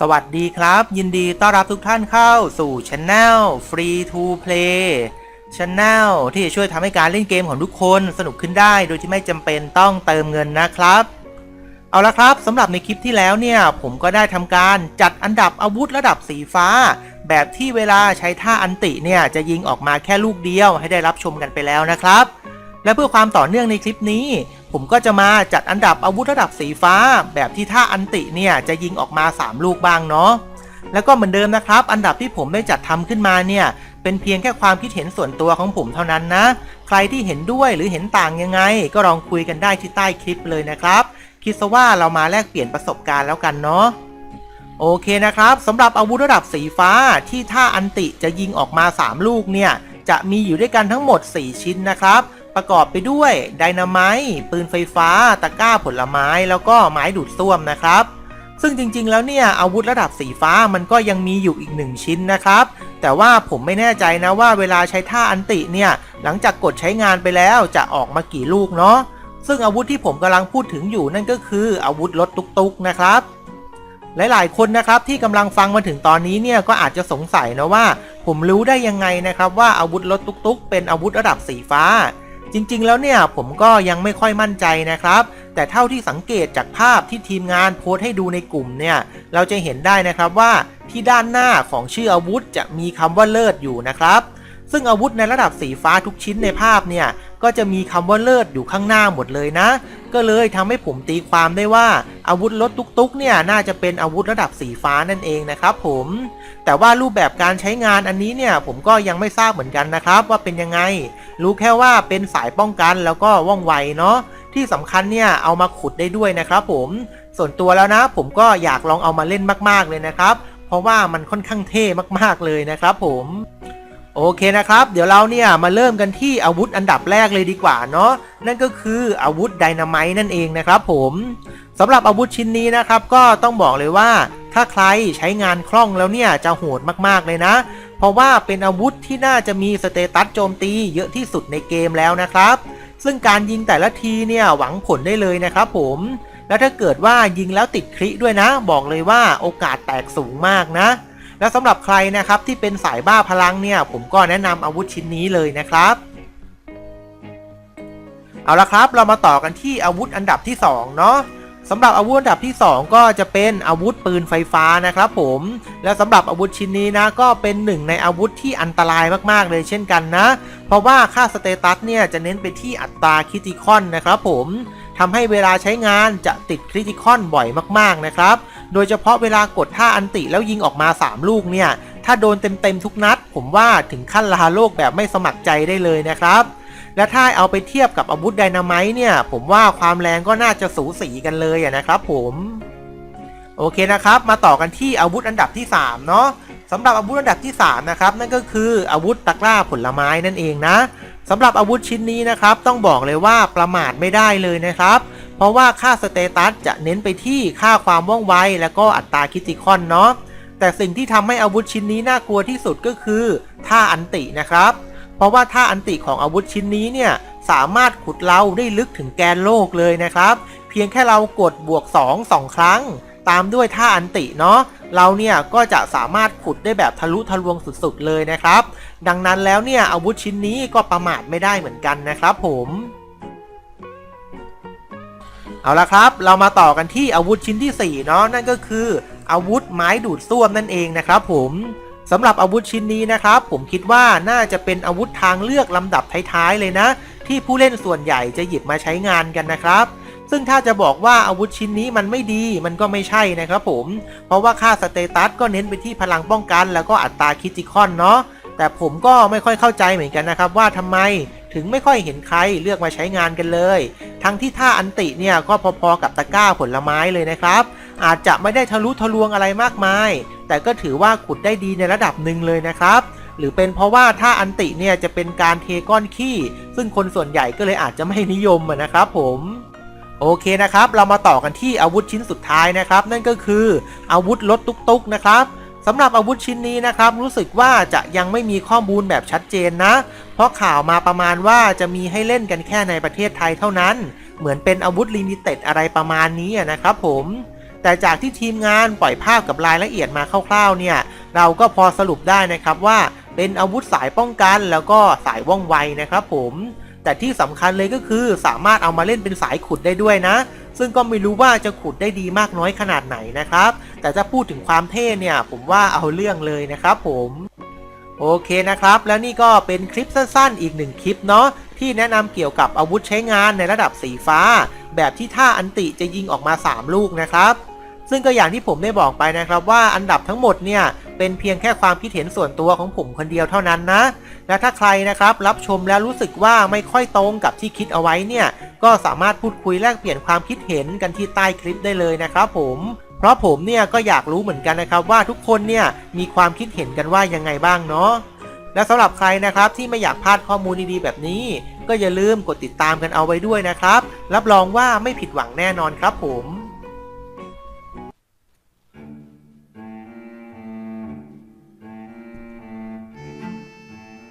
สวัสดีครับ ยินดีต้อนรับทุกท่านเข้าสู่ช anel Free to Play Channel ที่จะช่วยทำให้การเล่นเกมของทุกคนสนุกขึ้นได้โดยที่ไม่จำเป็นต้องเติมเงินนะครับ เอาละครับสำหรับในคลิปที่แล้วเนี่ย ผมก็ได้ทำการจัดอันดับอาวุธระดับสีฟ้า แบบที่เวลาใช้ท่าอันติเนี่ย จะยิงออกมาแค่ลูกเดียวให้ได้รับชมกันไปแล้วนะครับ และเพื่อความต่อเนื่องในคลิปนี้ ผมก็จะมาจัดอันดับอาวุธระดับสีฟ้า แบบที่ท่าอันติเนี่ยจะยิงออกมา 3 ลูกบ้างเนาะแล้วก็เหมือนเดิมนะครับ อันดับที่ผมได้จัดทำขึ้นมาเนี่ยเป็นเพียงแค่ความคิดเห็นส่วนตัวของผมเท่านั้นนะ ใครที่เห็นด้วยหรือเห็นต่างยังไง ก็ลองคุยกันได้ที่ใต้คลิปเลยนะครับ คิดซะว่าเรามาแลกเปลี่ยนประสบการณ์แล้วกันเนาะโอเคนะครับสำหรับอาวุธระดับสีฟ้าที่ท่าอันติจะยิงออกมา 3 ลูกเนี่ยจะมีอยู่ด้วยกันทั้งหมด 4 ชิ้นนะครับ ประกอบไปด้วยไดนาไมต์ปืนไฟฟ้า ตะกร้าผลไม้ แล้วก็ไม้ดูดซ่วมนะครับ ซึ่งจริงๆ แล้วเนี่ยอาวุธระดับสีฟ้ามันก็ยังมีอยู่อีกหนึ่งชิ้นนะครับ แต่ว่าผมไม่แน่ใจนะว่าเวลาใช้ท่าอันติเนี่ยหลังจากกดใช้งานไปแล้วจะออกมากี่ลูกเนาะซึ่งอาวุธที่ผมกำลังพูดถึงอยู่นั่นก็คืออาวุธรถตุกๆนะครับหลายๆ คนนะครับที่กำลังฟังมาถึงตอนนี้เนี่ยก็อาจจะสงสัยนะว่า ผมรู้ได้ยังไงนะครับว่าอาวุธรถตุกๆ เป็นอาวุธระดับสีฟ้า จริงๆ แล้วเนี่ยผมก็ยังไม่ค่อยมั่นใจนะครับ แต่เท่าที่สังเกตจากภาพที่ทีมงานโพสต์ให้ดูในกลุ่มเนี่ย เราจะเห็นได้นะครับว่าที่ด้านหน้าของชื่ออาวุธจะมีคำว่าเลิศอยู่นะครับ ซึ่งอาวุธในระดับสีฟ้าทุกชิ้นในภาพเนี่ย ก็จะมีคำว่าเลิศอยู่ข้างหน้าหมดเลยนะ ก็เลยทำให้ผมตีความได้ว่าอาวุธรถตุกๆ เนี่ยน่าจะเป็นอาวุธระดับสีฟ้านั่นเองนะครับผม แต่ว่ารูปแบบการใช้งานอันนี้เนี่ยผมก็ยังไม่ทราบเหมือนกันนะครับ ว่าเป็นยังไง รู้แค่ว่าเป็นสายป้องกันแล้วก็ว่องไวเนาะที่สำคัญเนี่ยเอามาขุดได้ด้วยนะครับผมส่วนตัวแล้วนะ ผมก็อยากลองเอามาเล่นมากๆเลยนะครับ เพราะว่ามันค่อนข้างเท่มากๆเลยนะครับผม โอเคนะครับ เดี๋ยวเราเนี่ยมาเริ่มกันที่อาวุธอันดับแรกเลยดีกว่าเนาะนั่นก็คืออาวุธไดนาไมต์นั่นเองนะครับผมสำหรับอาวุธชิ้นนี้นะครับก็ต้องบอกเลยว่า ถ้าใครใช้งานคล่องแล้วเนี่ยจะโหดมากๆเลยนะ เพราะว่าเป็นอาวุธที่น่าจะมีสเตตัสโจมตีเยอะที่สุดในเกมแล้วนะครับ ซึ่งการยิงแต่ละทีเนี่ยหวังผลได้เลยนะครับผมแล้วถ้าเกิดว่ายิงแล้วติดคริด้วยนะ บอกเลยว่าโอกาสแตกสูงมากนะ แล้วสำหรับใครนะครับที่เป็นสายบ้าพลังเนี่ย ผมก็แนะนำอาวุธชิ้นนี้เลยนะครับ เอาละครับเรามาต่อกันที่อาวุธอันดับที่2เนาะสำหรับอาวุธอันดับที่ 2 ก็จะเป็นอาวุธปืนไฟฟ้านะครับผม และสำหรับอาวุธชิ้นนี้นะก็เป็นหนึ่งในอาวุธที่อันตรายมากๆเลยเช่นกันนะ เพราะว่าค่าสเตตัสเนี่ยจะเน้นไปที่อัตราคริติคอนนะครับผม ทำให้เวลาใช้งานจะติดคริติคอนบ่อยมากๆนะครับ โดยเฉพาะเวลากดท่าอันติแล้วยิงออกมา 3 ลูกเนี่ย ถ้าโดนเต็มๆทุกนัด ผมว่าถึงขั้นลาโลกแบบไม่สมัครใจได้เลยนะครับ และถ้าเอาไปเทียบกับอาวุธไดนาไมต์เนี่ย ผมว่าความแรงก็น่าจะสูสีกันเลยนะครับ ผมโอเคนะครับ มาต่อกันที่อาวุธอันดับที่ 3 เนาะสำหรับอาวุธอันดับที่ 3 นะครับ นั่นก็คืออาวุธตะกร้าผลไม้นั่นเองนะ สำหรับอาวุธชิ้นนี้นะครับ ต้องบอกเลยว่าประมาทไม่ได้เลยนะครับ เพราะว่าค่าสเตตัสจะเน้นไปที่ค่าความว่องไว และก็อัตราคิติคอนเนาะแต่สิ่งที่ทำให้อาวุธชิ้นนี้น่ากลัวที่สุดก็คือท่าอันตินะครับ เพราะว่าท่าอันติของอาวุธชิ้นนี้เนี่ยสามารถขุดเราได้ลึกถึงแกนโลกเลยนะครับ เพียงแค่เรากดบวก 2 2 ครั้ง ตามด้วยท่าอันติเนาะ เราเนี่ยก็จะสามารถขุดได้แบบทะลุทะลวงสุดๆเลยนะครับ ดังนั้นแล้วเนี่ยอาวุธชิ้นนี้ก็ประมาทไม่ได้เหมือนกันนะครับผมเอาละครับ เรามาต่อกันที่อาวุธชิ้นที่ 4 เนาะนั่นก็คือ อาวุธไม้ดูดซ่วมนั่นเองนะครับผมสำหรับอาวุธชิ้นนี้นะครับ ผมคิดว่าน่าจะเป็นอาวุธทางเลือกลำดับท้ายๆเลยนะ ที่ผู้เล่นส่วนใหญ่จะหยิบมาใช้งานกันนะครับ ซึ่งถ้าจะบอกว่าอาวุธชิ้นนี้มันไม่ดีมันก็ไม่ใช่นะครับผม เพราะว่าค่าสเตตัสก็เน้นไปที่พลังป้องกัน แล้วก็อัตราคิติคอนเนาะแต่ผมก็ไม่ค่อยเข้าใจเหมือนกันนะครับว่าทำไมถึงไม่ค่อยเห็นใครเลือกมาใช้งานกันเลย ทั้งที่ท่าอันติเนี่ยก็พอๆกับตะกร้าผลไม้เลยนะครับ อาจจะไม่ได้ทะลุทะลวงอะไรมากมาย แต่ก็ถือว่าขุดได้ดีในระดับหนึ่งเลยนะครับ หรือเป็นเพราะว่าท่าอันติเนี่ยจะเป็นการเทก้อนขี้ ซึ่งคนส่วนใหญ่ก็เลยอาจจะไม่นิยมนะครับผม โอเคนะครับ เรามาต่อกันที่อาวุธชิ้นสุดท้ายนะครับ นั่นก็คืออาวุธรถตุกๆนะครับสำหรับอาวุธชิ้นนี้นะครับ รู้สึกว่าจะยังไม่มีข้อมูลแบบชัดเจนนะ เพราะข่าวมาประมาณว่าจะมีให้เล่นกันแค่ในประเทศไทยเท่านั้น เหมือนเป็นอาวุธลิมิเต็ดอะไรประมาณนี้นะครับผม แต่จากที่ทีมงานปล่อยภาพกับรายละเอียดมาคร่าวๆ เนี่ย เราก็พอสรุปได้นะครับว่าเป็นอาวุธสายป้องกันแล้วก็สายว่องไวนะครับผม แต่ที่สำคัญเลยก็คือสามารถเอามาเล่นเป็นสายขุดได้ด้วยนะ ซึ่งก็ไม่รู้ว่าจะขุดได้ดีมากน้อยขนาดไหนนะครับ แต่ถ้าพูดถึงความเท่เนี่ย ผมว่าเอาเรื่องเลยนะครับผมโอเคนะครับ แล้วนี่ก็เป็นคลิปสั้นๆ อีกหนึ่งคลิปเนาะที่แนะนำเกี่ยวกับอาวุธใช้งานในระดับสีฟ้า แบบที่ท่าอันติจะยิงออกมา 3 ลูกนะครับ ซึ่งก็อย่างที่ผมได้บอกไปนะครับว่าอันดับทั้งหมดเนี่ย เป็นเพียงแค่ความคิดเห็นส่วนตัวของผมคนเดียวเท่านั้นนะ และถ้าใครนะครับรับชมแล้วรู้สึกว่าไม่ค่อยตรงกับที่คิดเอาไว้เนี่ย ก็สามารถพูดคุยแลกเปลี่ยนความคิดเห็นกันที่ใต้คลิปได้เลยนะครับผมเพราะผมเนี่ยก็อยากรู้เหมือนกันนะครับว่าทุกคนเนี่ยมีความคิดเห็นกันว่ายังไงบ้างเนาะและสำหรับใครนะครับที่ไม่อยากพลาดข้อมูลดีๆแบบนี้ ก็อย่าลืมกดติดตามกันเอาไว้ด้วยนะครับ รับรองว่าไม่ผิดหวังแน่นอนครับผม